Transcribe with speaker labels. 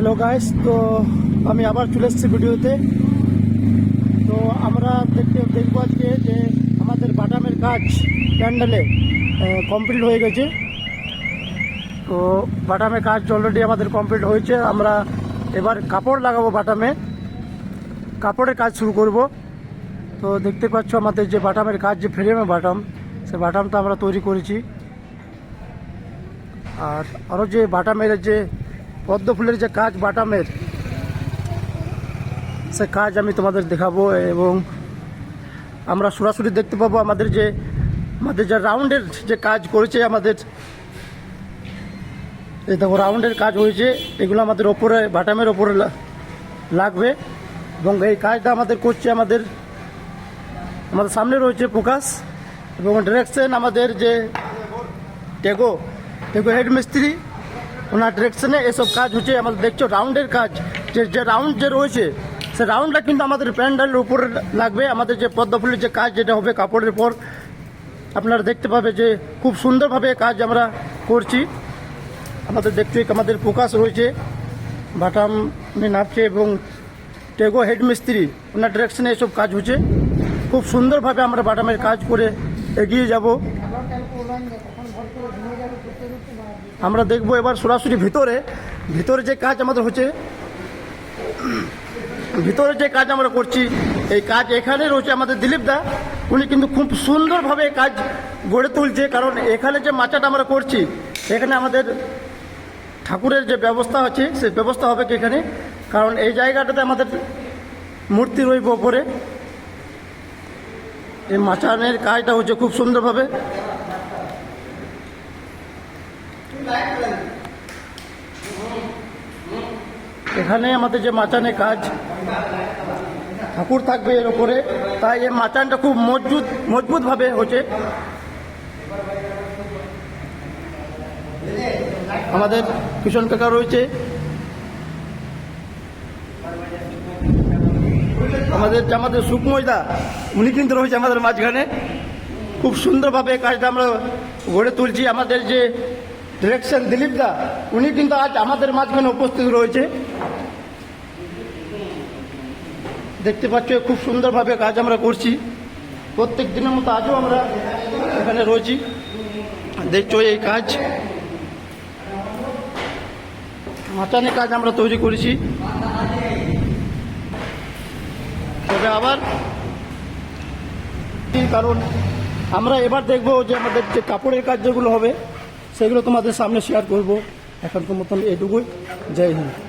Speaker 1: Hello guys তো আমি আবার চলে এসেছি ভিডিওতে। তো আমরা দেখতে দেখব আজকে যে আমাদের বাটামের কাজ প্যান্ডেলে কমপ্লিট হয়ে গেছে। তো বাটামের কাজ অলরেডি আমাদের কমপ্লিট হয়েছে। আমরা এবার কাপড় লাগাবো বাটামে কাপড়ের কাজ শুরু করব। তো দেখতে পাচ্ছ আমাদের যে বাটামের কাজ যে ফ্রেমে বাটাম সে বাটামটা আমরা তৈরি করেছি। আর আরও যে বাটামের যে পদ্ম ফুলের যে কাজ বাটামের, সে কাজ আমি তোমাদের দেখাবো এবং আমরা সরাসরি দেখতে পাবো আমাদের যে আমাদের যে রাউন্ডের যে কাজ করেছে আমাদের। এই দেখো, রাউন্ডের কাজ হয়েছে, এগুলো আমাদের ওপরে, বাটামের ওপরে লাগবে এবং এই কাজটা আমাদের করছে আমাদের আমাদের সামনে রয়েছে প্রকাশ এবং ডিরেকশন আমাদের যে, টেগো টেগো হেড মিস্ত্রি ওনার ডিরেকশনে এসব কাজ হচ্ছে আমাদের দেখছ রাউন্ডের কাজ। যে যে রাউন্ড যে রয়েছে, সে রাউন্ডটা কিন্তু আমাদের প্যান্ডেলের উপরে লাগবে। আমাদের যে পদ্ম ফুলের যে কাজ, যেটা হবে কাপড়ের পর আপনারা দেখতে পাবে যে খুব সুন্দরভাবে কাজ আমরা করছি। আমাদের দেখছ আমাদের প্রকাশ রয়েছে। বাটাম নাপছে এবং টেগো হেড মিস্ত্রি ওনার ডিরেকশনে এসব কাজ হচ্ছে। খুব সুন্দরভাবে আমরা বাটামের কাজ করে এগিয়ে যাব। আমরা দেখব এবার সরাসরি ভিতরে। ভিতরে যে কাজ আমাদের হচ্ছে, ভিতরে যে কাজ আমরা করছি, এই কাজ এখানে রয়েছে আমাদের দিলীপ দা। উনি কিন্তু খুব সুন্দরভাবে কাজ গড়ে তুলছে, কারণ এখানে যে মাচাটা আমরা করছি, এখানে আমাদের ঠাকুরের যে ব্যবস্থা আছে, সে ব্যবস্থা হবে কি এখানে? কারণ এই জায়গাটাতে আমাদের মূর্তি রইব ওপরে এই মাচানের কাজটা হচ্ছে খুব সুন্দরভাবে। এখানে আমাদের যে মাচানে কাজ, ঠাকুর থাকবে এর উপরে। তাই এই মাচানটা খুব মজবুত, মজবুতভাবে হচ্ছে। আমাদের কিষণ কাকা রয়েছে। আমাদের আমাদের সুকময়দা উনি কিন্তু রয়েছে আমাদের মাঝখানে। খুব সুন্দরভাবে কাজটা আমরা গড়ে তুলছি। আমাদের যে ডিরেকশন দিলীপ দা, উনি কিন্তু আজ আমাদের মাঝখানে উপস্থিত রয়েছে। দেখতে পাচ্ছ, খুব সুন্দরভাবে কাজ আমরা করছি। প্রত্যেক দিনের মতো আজও আমরা এখানে রয়েছি। দেখছ এই কাজ। মাচানে কাজ আমরা তৈরি করেছি। তবে আবার কারণ আমরা এবার দেখব যে আমাদের যে কাপড়ের কাজ যেগুলো হবে সেগুলো তোমাদের সামনে শেয়ার করব। এখনকার মতন এটুকুই। জয় হিন্দ।